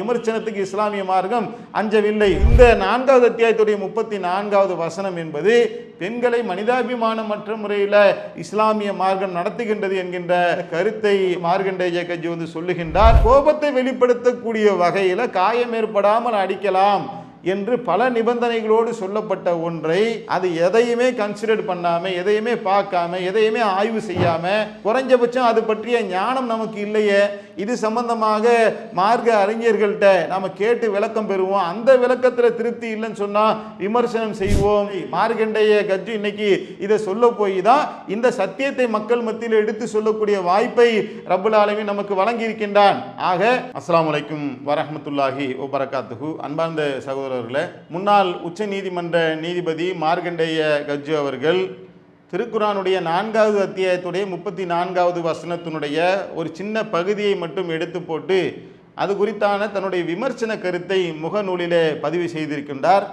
விமர்சனத்துக்கு இஸ்லாமிய மார்க்கம் அஞ்சவில்லை. இந்த நான்காவது அத்தியாயத்துடைய முப்பத்தி நான்காவது வசனம் என்பது பெண்களை மனிதாபிமானமற்ற முறையில் இஸ்லாமிய மார்க்கம் நடத்துகின்றது என்கின்ற கருத்தை மார்கண்டேய கஜி வந்து சொல்லுகின்றார். கோபத்தை வெளிப்படுத்தக்கூடிய வகையில் காயம் ஏற்படாமல் அடிக்கலாம். என்று பல நிபந்தனைகளோடு சொல்லப்பட்ட ஒன்றை அது எதையுமே கன்சிடர் பண்ணாம எதையுமே பார்க்காம எதையுமே ஆய்வு செய்யாம குறைஞ்சபட்சம் அது பற்றிய ஞானம் நமக்கு இல்லையே. இது சம்பந்தமாக மார்க்க அறிஞர்கள்ட்ட நாம கேட்டு விளக்கம் பெறுவோம். அந்த விளக்கத்தில் திருப்தி இல்லைன்னு சொன்னா விமர்சனம் செய்வோம். மார்க்கண்டைய கஜு இன்னைக்கு இதை சொல்ல போய் தான் இந்த சத்தியத்தை மக்கள் மத்தியில் எடுத்து சொல்லக்கூடிய வாய்ப்பை ரப்புல் நமக்கு வழங்கி இருக்கின்றான் ஆக அஸ்ஸலாமு அலைக்கும் வரஹ்மத்துல்லாஹி வபரகாத்துஹு. அன்பார்ந்த சகோதரர்களே முன்னாள் உச்ச நீதிமன்ற நீதிபதி மார்கண்டேய கஜு அவர்கள் திருக்குறானுடைய நான்காவது அத்தியாயத்துடைய முப்பத்தி நான்காவது வசனத்தினுடைய ஒரு சின்ன பகுதியை மட்டும் எடுத்து போட்டு அது குறித்தான தன்னுடைய விமர்சன கருத்தை முகநூலிலே பதிவு செய்திருக்கின்றார்.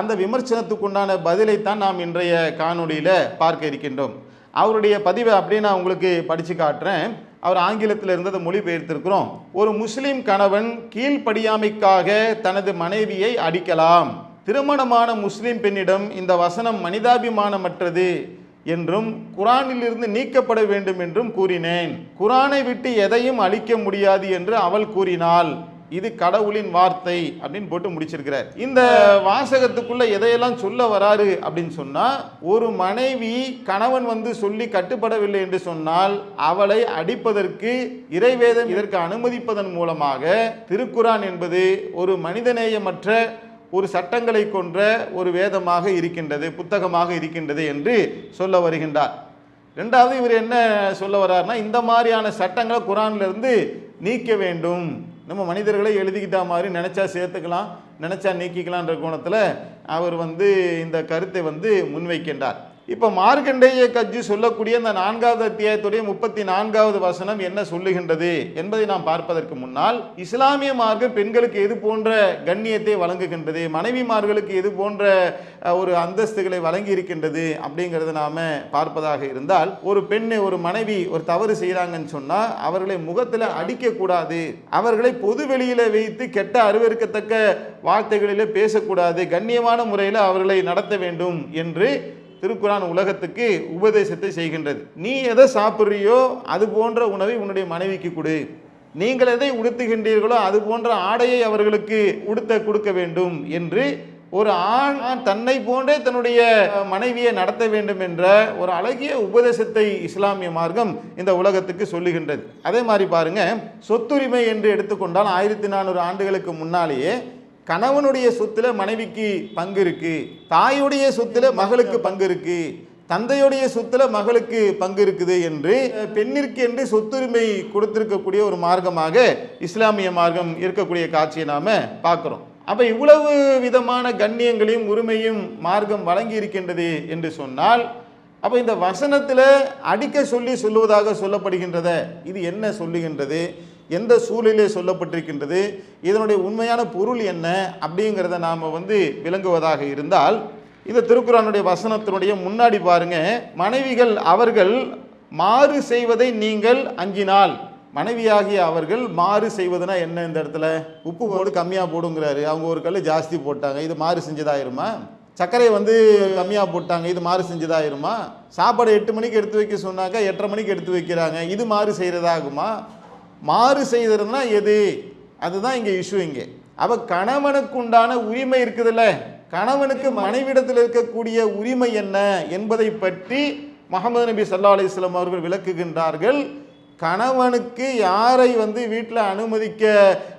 அந்த விமர்சனத்துக்குண்டான பதிலைத்தான் நாம் இன்றைய காணொளியில் பார்க்க இருக்கின்றோம். அவருடைய பதிவை அப்படியே நான் உங்களுக்கு படித்து காட்டுறேன். அவர் ஆங்கிலத்தில் இருந்தது மொழிபெயர்த்திருக்கிறோம். ஒரு முஸ்லீம் கணவன் கீழ்ப்படியாமைக்காக தனது மனைவியை அடிக்கலாம். திருமணமான முஸ்லீம் பெண்ணிடம் இந்த வசனம் மனிதாபிமானமற்றது என்றும் குரானிலிருந்து நீக்கப்பட வேண்டும் என்றும் கூறினேன். குரானை விட்டு எதையும் அழிக்க முடியாது என்று அவள் கூறினாள். இது கடவுளின் வார்த்தை அப்படின்னு போட்டு முடிச்சிருக்கிறார். இந்த வாசகத்துக்குள்ள எதையெல்லாம் சொல்ல வராரு அப்படின்னு சொன்னா ஒரு மனைவி கணவன் வந்து சொல்லி கட்டுப்படவில்லை என்று சொன்னால் அவளை அடிப்பதற்கு இறைவேதம் இதற்கு அனுமதிப்பதன் மூலமாக திருக்குரான் என்பது ஒரு மனிதநேயமற்ற ஒரு சட்டங்களை கொன்ற ஒரு வேதமாக இருக்கின்றது புத்தகமாக இருக்கின்றது என்று சொல்ல வருகின்றார். ரெண்டாவது இவர் என்ன சொல்ல வர்றாருன்னா இந்த மாதிரியான சட்டங்களை குரான்ல இருந்து நீக்க வேண்டும். நம்ம மனிதர்களை எழுதிக்கிட்டா மாதிரி நினச்சா சேர்த்துக்கலாம் நினச்சா நீக்கிக்கலான்ற கோணத்தில் அவர் வந்து இந்த கருத்தை வந்து முன்வைக்கின்றார். இப்போ மார்க்கண்டேய கஜ்ஜு சொல்லக்கூடிய அந்த நான்காவது அத்தியாயத்துடைய முப்பத்தி நான்காவது வசனம் என்ன சொல்லுகின்றது என்பதை நாம் பார்ப்பதற்கு முன்னால் இஸ்லாமிய மார்க்கம் பெண்களுக்கு எது போன்ற கண்ணியத்தை வழங்குகின்றது மனைவிமார்களுக்கு எது போன்ற ஒரு அந்தஸ்துகளை வழங்கி இருக்கின்றது அப்படிங்கிறத நாம் பார்ப்பதாக இருந்தால் ஒரு பெண்ணை ஒரு மனைவி ஒரு தவறு செய்கிறாங்கன்னு சொன்னால் அவர்களை முகத்தில் அடிக்கக்கூடாது அவர்களை பொது வெளியில் வைத்து கெட்ட அருவருக்கத்தக்க வார்த்தைகளிலே பேசக்கூடாது கண்ணியமான முறையில் அவர்களை நடத்த வேண்டும் என்று திருக்குறான் உலகத்துக்கு உபதேசத்தை செய்கின்றது. நீ எதை சாப்பிட்றியோ அது போன்ற உணவை உன்னுடைய மனைவிக்கு கொடு. நீங்கள் எதை உடுத்துகின்றீர்களோ அது போன்ற ஆடையை அவர்களுக்கு உடுத்த கொடுக்க வேண்டும் என்று ஒரு ஆண் தன்னை போன்றே தன்னுடைய மனைவியை நடத்த வேண்டும் என்ற ஒரு அழகிய உபதேசத்தை இஸ்லாமிய மார்க்கம் இந்த உலகத்துக்கு சொல்லுகின்றது. அதே மாதிரி பாருங்க சொத்துரிமை என்று எடுத்துக்கொண்டால் ஆயிரத்தி நானூறு ஆண்டுகளுக்கு முன்னாலேயே கணவனுடைய சொத்துல மனைவிக்கு பங்கு இருக்கு தாயுடைய சொத்துல மகளுக்கு பங்கு இருக்கு தந்தையுடைய சொத்துல மகளுக்கு பங்கு இருக்குது என்று பெண்ணிற்கு என்று சொத்துரிமை கொடுத்திருக்கக்கூடிய ஒரு மார்க்கமாக இஸ்லாமிய மார்க்கம் இருக்கக்கூடிய காட்சியை நாம பார்க்கிறோம். அப்ப இவ்வளவு விதமான கண்ணியங்களையும் உரிமையும் மார்க்கம் வழங்கி இருக்கின்றது என்று சொன்னால் அப்போ இந்த வசனத்தில் அடிக்க சொல்லி சொல்லுவதாக சொல்லப்படுகின்றத இது என்ன சொல்லுகின்றது? எந்த சூழலிலே சொல்லப்பட்டிருக்கின்றது இதனுடைய உண்மையான பொருள் என்ன அப்படிங்கிறத நாம் வந்து விளங்குவதாக இருந்தால் இந்த திருக்குறானுடைய வசனத்தினுடைய முன்னாடி பாருங்க மனைவிகள் அவர்கள் மாறு செய்வதை நீங்கள் அஞ்சினால் மனைவியாகிய அவர்கள் மாறு செய்வதுனா என்ன இந்த இடத்துல? உப்பு போடு கம்மியாக போடுங்கிறாரு. அவங்க ஒரு கல் ஜாஸ்தி போட்டாங்க இது மாறு செஞ்சதாயிருமா? சர்க்கரை வந்து கம்மியாக போட்டாங்க இது மாறு செஞ்சதாயிருமா? சாப்பாடு எட்டு மணிக்கு எடுத்து வைக்க சொன்னாக்கா எட்டரை மணிக்கு எடுத்து வைக்கிறாங்க இது மாறு செய்கிறதாகுமா மாறு செய்கிறதுனா எது? அதுதான் இங்கே இஷ்யூ இங்கே. அப்போ கணவனுக்கு உண்டான உரிமை இருக்குதுல்ல? கணவனுக்கு மனைவிடத்தில் இருக்கக்கூடிய உரிமை என்ன என்பதை பற்றி முகமது நபி சல்லா அலிஸ்லாம் அவர்கள் விளக்குகின்றார்கள். கணவனுக்கு யாரை வந்து வீட்டில் அனுமதிக்க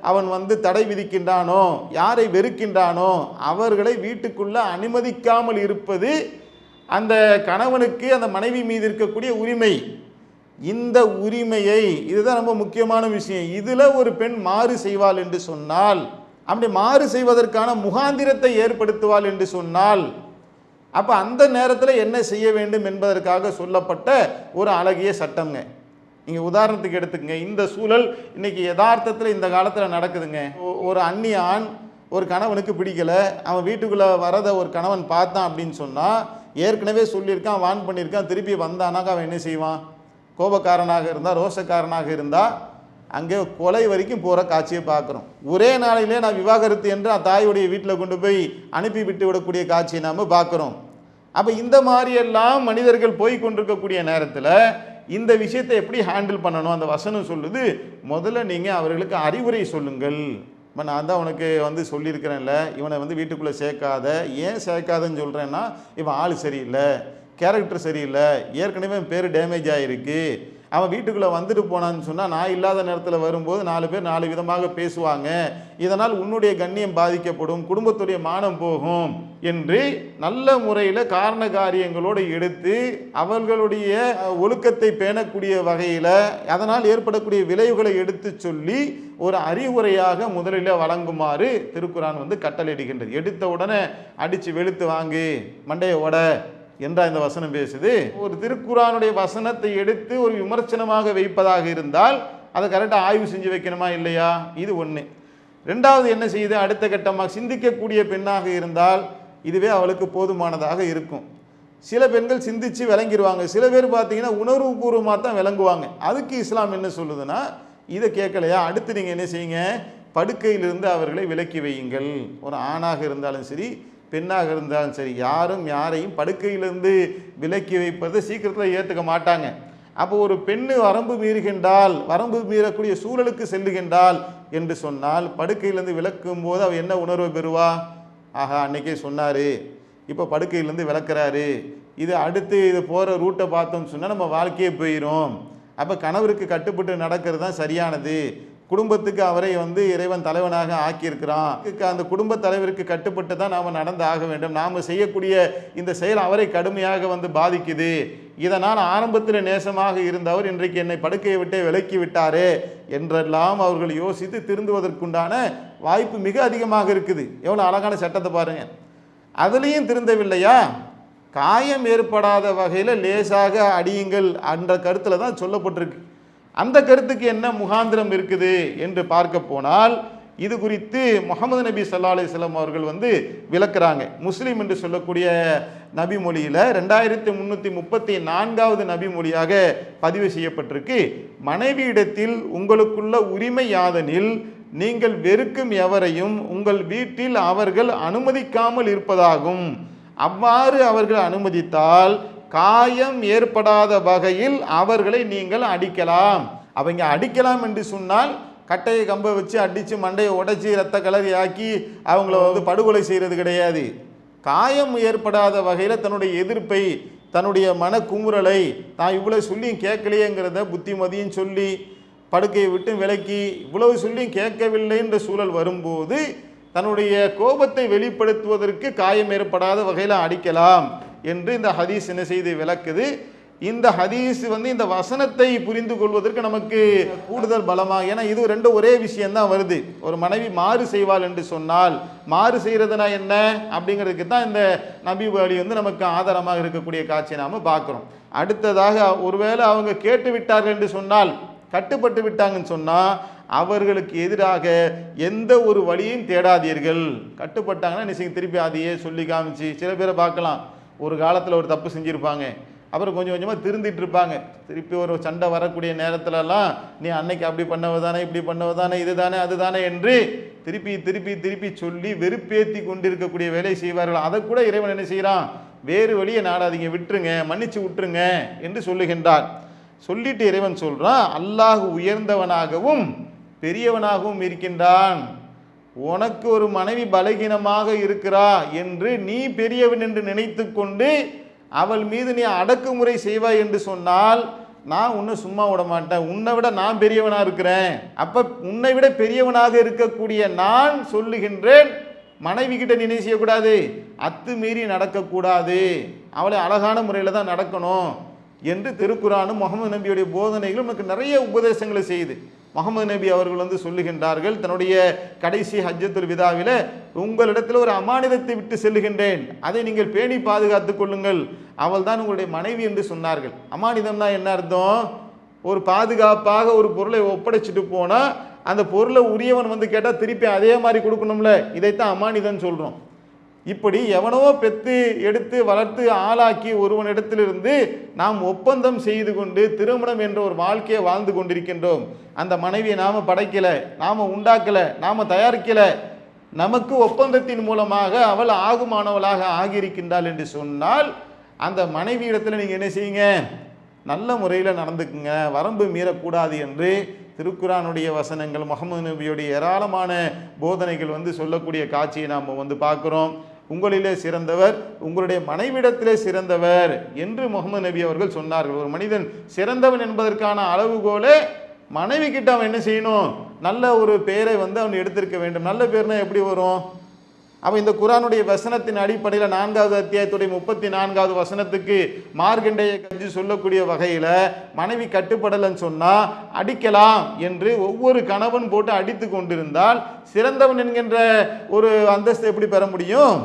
அவன் வந்து தடை விதிக்கின்றானோ யாரை வெறுக்கின்றானோ அவர்களை வீட்டுக்குள்ளே அனுமதிக்காமல் இருப்பது அந்த கணவனுக்கு அந்த மனைவி மீது இருக்கக்கூடிய உரிமை. இந்த உரிமையை இதுதான் ரொம்ப முக்கியமான விஷயம். இதில் ஒரு பெண் மாறு செய்வாள் என்று சொன்னால் அப்படி மாறு செய்வதற்கான முகாந்திரத்தை ஏற்படுத்துவாள் என்று சொன்னால் அப்போ அந்த நேரத்தில் என்ன செய்ய வேண்டும் என்பதற்காக சொல்லப்பட்ட ஒரு அழகிய சட்டம்ங்க. நீங்கள் உதாரணத்துக்கு எடுத்துக்கங்க. இந்த சூழல் இன்னைக்கு யதார்த்தத்தில் இந்த காலத்தில் நடக்குதுங்க. ஒ- ஒரு அந்நிய ஆண் ஒரு கணவனுக்கு பிடிக்கல. அவன் வீட்டுக்குள்ளே வரதை ஒரு கணவன் பார்த்தான் அப்படின்னு சொன்னால் ஏற்கனவே சொல்லியிருக்கான் வான் பண்ணியிருக்கான் திருப்பி வந்தானாக்கா அவன் என்ன செய்வான்? கோபக்காரனாக இருந்தால் ரோஷக்காரனாக இருந்தால் அங்கே கொலை வரைக்கும் போகிற காட்சியை பார்க்குறோம். ஒரே நாளிலே நான் விவாகரத்து என்று அந்த தாயுடைய வீட்டில் கொண்டு போய் அனுப்பி விட்டு விடக்கூடிய காட்சியை நாம் பார்க்குறோம். அப்போ இந்த மாதிரியெல்லாம் மனிதர்கள் போய் கொண்டிருக்கக்கூடிய நேரத்தில் இந்த விஷயத்தை எப்படி ஹேண்டில் பண்ணணும்? அந்த வசனம் சொல்லுது முதல்ல நீங்கள் அவர்களுக்கு அறிவுரை சொல்லுங்கள். இப்போ நான் தான் உனக்கு வந்து சொல்லியிருக்கிறேன்ல இவனை வந்து வீட்டுக்குள்ளே சேர்க்காத. ஏன் சேர்க்காதன்னு சொல்கிறேன்னா இவன் ஆள் சரியில்லை. கேரக்டர் சரியில்லை. ஏற்கனவே என் பேர் டேமேஜ் ஆகிருக்கு அவன் வீட்டுக்குள்ளே வந்துட்டு போனான்னு சொன்னால் நான் இல்லாத நேரத்தில் வரும்போது நாலு பேர் நாலு விதமாக பேசுவாங்க. இதனால் உன்னுடைய கண்ணியம் பாதிக்கப்படும் குடும்பத்துடைய மானம் போகும் என்று நல்ல முறையில் காரண காரியங்களோடு எடுத்து அவர்களுடைய ஒழுக்கத்தை பேணக்கூடிய வகையில் அதனால் ஏற்படக்கூடிய விளைவுகளை எடுத்து சொல்லி ஒரு அறிவுரையாக முதலில் வழங்குமாறு திருக்குறான் வந்து கட்டளையிடுகின்றது. எடுத்த உடனே அடித்து வெளுத்து வாங்கு. மண்டையை என்றா இந்த வசனம் பேசுது. ஒரு திருக்குறானுடைய வசனத்தை எடுத்து ஒரு விமர்சனமாக வைப்பதாக இருந்தால் அதை கரெக்டாக ஆய்வு செஞ்சு வைக்கணுமா இல்லையா? இது ஒன்று ரெண்டாவது என்ன செய்யுது? அடுத்த கட்டமாக சிந்திக்கக்கூடிய பெண்ணாக இருந்தால் இதுவே அவளுக்கு போதுமானதாக இருக்கும். சில பெண்கள் சிந்திச்சு விளங்கிடுவாங்க சில பேர் பார்த்தீங்கன்னா உணர்வுபூர்வமாக தான் விளங்குவாங்க. அதுக்கு இஸ்லாம் என்ன சொல்லுதுன்னா இதை கேட்கலையா? அடுத்து நீங்கள் என்ன செய்யுங்க? படுக்கையிலிருந்து அவர்களை விலக்கி வையுங்கள். ஒரு ஆணாக இருந்தாலும் சரி பெண்ணாக இருந்தாலும் சரி யாரும் யாரையும் படுக்கையிலிருந்து விலக்கி வைப்பதை சீக்கிரத்தில் ஏற்றுக்க மாட்டாங்க. அப்போ ஒரு பெண்ணு வரம்பு மீறுகின்றால் வரம்பு மீறக்கூடிய சூழலுக்கு செல்லுகின்றால் என்று சொன்னால் படுக்கையிலிருந்து விளக்கும் போது அவள் என்ன உணர்வு பெறுவா? ஆஹா அன்னைக்கே சொன்னார். இப்போ படுக்கையிலேருந்து விளக்குறாரு இது அடுத்து இது போகிற ரூட்டை பார்த்தோம்னு சொன்னால் நம்ம வாழ்க்கையே போயிடும் அப்போ கணவருக்கு கட்டுப்பட்டு நடக்கிறது தான் சரியானது. குடும்பத்துக்கு அவரை வந்து இறைவன் தலைவனாக ஆக்கியிருக்கிறான். அந்த குடும்ப தலைவருக்கு கட்டுப்பட்டு தான் நாம் நடந்து ஆக வேண்டும். நாம் செய்யக்கூடிய இந்த செயல் அவரை கடுமையாக வந்து பாதிக்குது. இதனால் ஆரம்பத்தில் நேசமாக இருந்தவர் இன்றைக்கு என்னை படுக்கையை விட்டே விலக்கி விட்டாரே என்றெல்லாம் அவர்கள் யோசித்து திருந்துவதற்குண்டான வாய்ப்பு மிக அதிகமாக இருக்குது. எவ்வளோ அழகான சட்டத்தை பாருங்கள் அதுலேயும் திருந்தவில்லையா? காயம் ஏற்படாத வகையில் லேசாக அடியுங்கள் என்ற கருத்தில் தான் சொல்லப்பட்டிருக்கு. அந்த கருத்துக்கு என்ன முகாந்திரம் இருக்குது என்று பார்க்க போனால் இது குறித்து முகமது நபி சல்லா அலிஸ்லாம் அவர்கள் வந்து விளக்குறாங்க. முஸ்லீம் என்று சொல்லக்கூடிய நபி மொழியில் ரெண்டாயிரத்தி முந்நூற்றி முப்பத்தி நான்காவது நபி மொழியாக பதிவு செய்யப்பட்டிருக்கு. மனைவியிடத்தில் உங்களுக்குள்ள உரிமை யாதனில் நீங்கள் வெறுக்கும் எவரையும் உங்கள் வீட்டில் அவர்கள் அனுமதிக்காமல் இருப்பதாகும். அவ்வாறு அவர்கள் அனுமதித்தால் காயம் ஏற்படாத வகையில் அவர்களை நீங்கள் அடிக்கலாம். அவங்க அடிக்கலாம் என்று சொன்னால் கட்டையை கம்பை வச்சு அடித்து மண்டையை உடைச்சி ரத்த கலரி ஆக்கி அவங்கள வந்து படுகொலை செய்கிறது கிடையாது. காயம் ஏற்படாத வகையில் தன்னுடைய எதிர்ப்பை தன்னுடைய மன குமுறலை நான் இவ்வளோ சொல்லியும் கேட்கலையேங்கிறத புத்திமதியும் சொல்லி படுக்கையை விட்டு விலக்கி இவ்வளவு சொல்லியும் கேட்கவில்லை என்ற சூழல் வரும்போது தன்னுடைய கோபத்தை வெளிப்படுத்துவதற்கு காயம் ஏற்படாத வகையில் அடிக்கலாம். என்று இந்த ஹதீஸ் என்ன செய்து விளக்குது. இந்த ஹதீஸ் வந்து இந்த வசனத்தை புரிந்து கொள்வதற்கு நமக்கு கூடுதல் பலமாக ஏன்னா இது ரெண்டு ஒரே விஷயம்தான் வருது. ஒரு மனைவி மாறு செய்வாள் என்று சொன்னால் மாறு செய்கிறதுனா என்ன? அப்படிங்கிறதுக்கு தான் இந்த நபி வழி வந்து நமக்கு ஆதாரமாக இருக்கக்கூடிய காட்சியை நாம் பார்க்குறோம். அடுத்ததாக ஒருவேளை அவங்க கேட்டு விட்டார்கள் என்று சொன்னால் கட்டுப்பட்டு விட்டாங்கன்னு சொன்னால் அவர்களுக்கு எதிராக எந்த ஒரு வழியும் தேடாதீர்கள். கட்டுப்பட்டாங்கன்னா நிச்சயம் திருப்பி அதையே சொல்லி காமிச்சு சில பேரை பார்க்கலாம். ஒரு காலத்தில் ஒரு தப்பு செஞ்சுருப்பாங்க. அப்புறம் கொஞ்சம் கொஞ்சமாக திருந்திட்டு இருப்பாங்க திருப்பி ஒரு சண்டை வரக்கூடிய நேரத்துலலாம் நீ அன்னைக்கு அப்படி பண்ணவதானே இப்படி பண்ணவதானே இதுதானே அதுதானே என்று திருப்பி திருப்பி திருப்பி சொல்லி வெறுப்பேத்தி கொண்டிருக்கக்கூடிய வேலை செய்வார்கள். அதை கூட இறைவன் என்ன செய்கிறான் வேறு வழியை நாடாதீங்க விட்டுருங்க மன்னிச்சு விட்டுருங்க என்று சொல்லுகின்றார் சொல்லிட்டு இறைவன் சொல்கிறான் அல்லாஹ் உயர்ந்தவனாகவும் பெரியவனாகவும் இருக்கின்றான். உனக்கு ஒரு மனைவி பலகீனமாக இருக்கிறா என்று நீ பெரியவன் என்று நினைத்து கொண்டு அவள் மீது நீ அடக்குமுறை செய்வாய் என்று சொன்னால் நான் உன்னை சும்மா விட மாட்டேன். உன்னை விட நான் பெரியவனாக இருக்கிறேன். அப்போ உன்னை விட பெரியவனாக இருக்கக்கூடிய நான் சொல்லுகின்றேன் மனைவி கிட்ட நினை செய்யக்கூடாது? அத்துமீறி நடக்கக்கூடாது. அவளை அழகான முறையில் தான் நடக்கணும் என்று திருக்குறானும் முகமது நபியுடைய போதனைகளும் நமக்கு நிறைய உபதேசங்களை செய்யுது முகமது நபி அவர்கள் வந்து சொல்லுகின்றார்கள் தன்னுடைய கடைசி ஹஜ்ஜத்துல் விதாவில் உங்களிடத்தில் ஒரு அமானிதத்தை விட்டு செல்லுகின்றேன். அதை நீங்கள் பேணி பாதுகாத்து கொள்ளுங்கள். அவள் தான் உங்களுடைய மனைவி என்று சொன்னார்கள். அமானிதம்னா என்ன அர்த்தம்? ஒரு பாதுகாப்பாக ஒரு பொருளை ஒப்படைச்சிட்டு போனால் அந்த பொருளை உரியவன் வந்து கேட்டால் திருப்பி அதே மாதிரி கொடுக்கணும்ல. இதைத்தான் அமானிதம் சொல்கிறோம் இப்படி எவனோ பெற்று எடுத்து வளர்த்து ஆளாக்கி ஒருவனிடத்திலிருந்து நாம் ஒப்பந்தம் செய்து கொண்டு திருமணம் என்ற ஒரு வாழ்க்கையை வாழ்ந்து கொண்டிருக்கின்றோம். அந்த மனைவியை நாம் படைக்கலை நாம் உண்டாக்கலை நாம் தயாரிக்கலை. நமக்கு ஒப்பந்தத்தின் மூலமாக அவள் ஆகுமானவளாக ஆகியிருக்கின்றாள் என்று சொன்னால் அந்த மனைவி இடத்துல நீங்கள் என்ன செய்யுங்க? நல்ல முறையில் நடந்துக்குங்க. வரம்பு மீறக்கூடாது என்று திருக்குறானுடைய வசனங்கள் முகமது நபியுடைய ஏராளமான போதனைகள் வந்து சொல்லக்கூடிய காட்சியை நாம் வந்து பார்க்குறோம். உங்களிலே சிறந்தவர் உங்களுடைய மனைவிடத்திலே சிறந்தவர் என்று முகமது நபி அவர்கள் சொன்னார்கள். ஒரு மனிதன் சிறந்தவன் என்பதற்கான அளவுகோலே மனைவி கிட்ட அவன் என்ன செய்யணும்? நல்ல ஒரு பெயரை வந்து அவன் எடுத்திருக்க வேண்டும். நல்ல பேர்னா எப்படி வரும்? அவன் இந்த குரானுடைய வசனத்தின் அடிப்படையில் நான்காவது அத்தியாயத்துடைய முப்பத்தி நான்காவது வசனத்துக்கு மார்கண்டைய கஞ்சி சொல்லக்கூடிய வகையில் மனைவி கட்டுப்படலைன்னு சொன்னால் அடிக்கலாம் என்று ஒவ்வொரு கணவன் போட்டு அடித்து கொண்டிருந்தால் சிறந்தவன் என்கின்ற ஒரு அந்தஸ்தை எப்படி பெற முடியும்?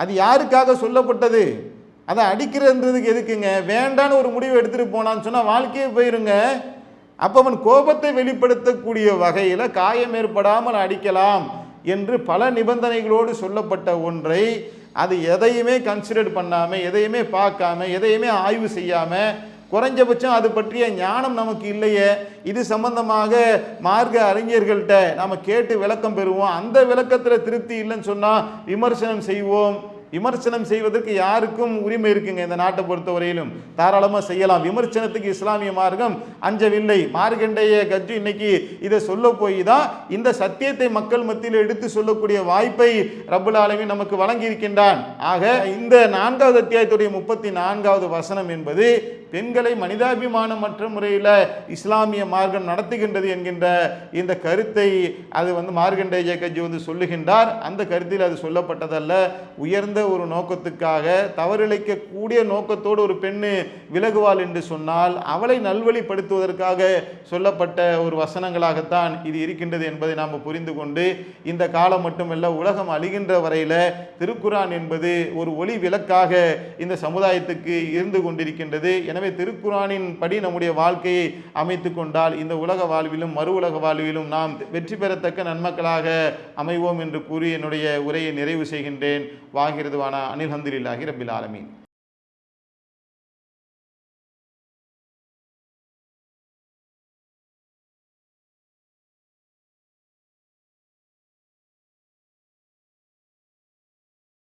அது யாருக்காக சொல்லப்பட்டது? அதை அடிக்கிறதுன்றதுக்கு எதுக்குங்க? வேண்டான்னு ஒரு முடிவு எடுத்துகிட்டு போனான்னு சொன்னால் வாழ்க்கையே போயிருங்க. அப்போ அவன் கோபத்தை வெளிப்படுத்தக்கூடிய வகையில் காயம் ஏற்படாமல் அடிக்கலாம் என்று பல நிபந்தனைகளோடு சொல்லப்பட்ட ஒன்றை அது எதையுமே கன்சிடர் பண்ணாமல் எதையுமே பார்க்காம எதையுமே ஆய்வு செய்யாமல் குறைஞ்சபட்சம் அது பற்றிய ஞானம் நமக்கு இல்லையே. இது சம்பந்தமாக மார்க்க அறிஞர்கள்ட்ட நாம் கேட்டு விளக்கம் பெறுவோம். அந்த விளக்கத்தில் திருப்தி இல்லைன்னு சொன்னால் விமர்சனம் செய்வோம். விமர்சனம் செய்வதற்கு யாருக்கும் உரிமை இருக்குங்க இந்த நாட்டை பொறுத்தவரையிலும். தாராளமாக செய்யலாம். விமர்சனத்துக்கு இஸ்லாமிய மார்க்கம் அஞ்சவில்லை. மார்க்கண்டைய கட்சி இன்னைக்கு இதை சொல்ல போய் தான் இந்த சத்தியத்தை மக்கள் மத்தியில் எடுத்து சொல்லக்கூடிய வாய்ப்பை ரபுல் ஆலமி நமக்கு வழங்கி இருக்கின்றான் ஆக இந்த நான்காவது அத்தியாயத்துடைய முப்பத்தி நான்காவது வசனம் என்பது பெண்களை மனிதாபிமானமற்ற முறையில் இஸ்லாமிய மார்க்கம் நடத்துகின்றது என்கின்ற இந்த கருத்தை அது வந்து மார்க்கண்டேய கட்சி வந்து சொல்லுகின்றார். அந்த கருத்தில் அது சொல்லப்பட்டதல்ல. உயர்ந்த ஒரு நோக்கத்துக்காக தவறிழைக்கக்கூடிய நோக்கத்தோடு ஒரு பெண்ணு விலகுவாள் என்று சொன்னால் அவளை நல்வழிப்படுத்துவதற்காக சொல்லப்பட்ட ஒரு வசனங்களாகத்தான் இது இருக்கின்றது என்பதை நாம் புரிந்து கொண்டு இந்த காலம் மட்டுமல்ல உலகம் அழிகின்ற வரையில் திருக்குரான் என்பது ஒரு ஒளி விளக்காக இந்த சமுதாயத்துக்கு இருந்து கொண்டிருக்கின்றது. எனவே திருக்குரானின் படி நம்முடைய வாழ்க்கையை அமைத்து கொண்டால் இந்த உலக வாழ்விலும் மறு உலக வாழ்விலும் நாம் வெற்றி பெறத்தக்க நன்மக்களாக அமைவோம் என்று கூறி என்னுடைய உரையை நிறைவு செய்கின்றேன். வாகிருதுவான அனில் ஹந்திரில்லாஹி ரபில் ஆலமீன்.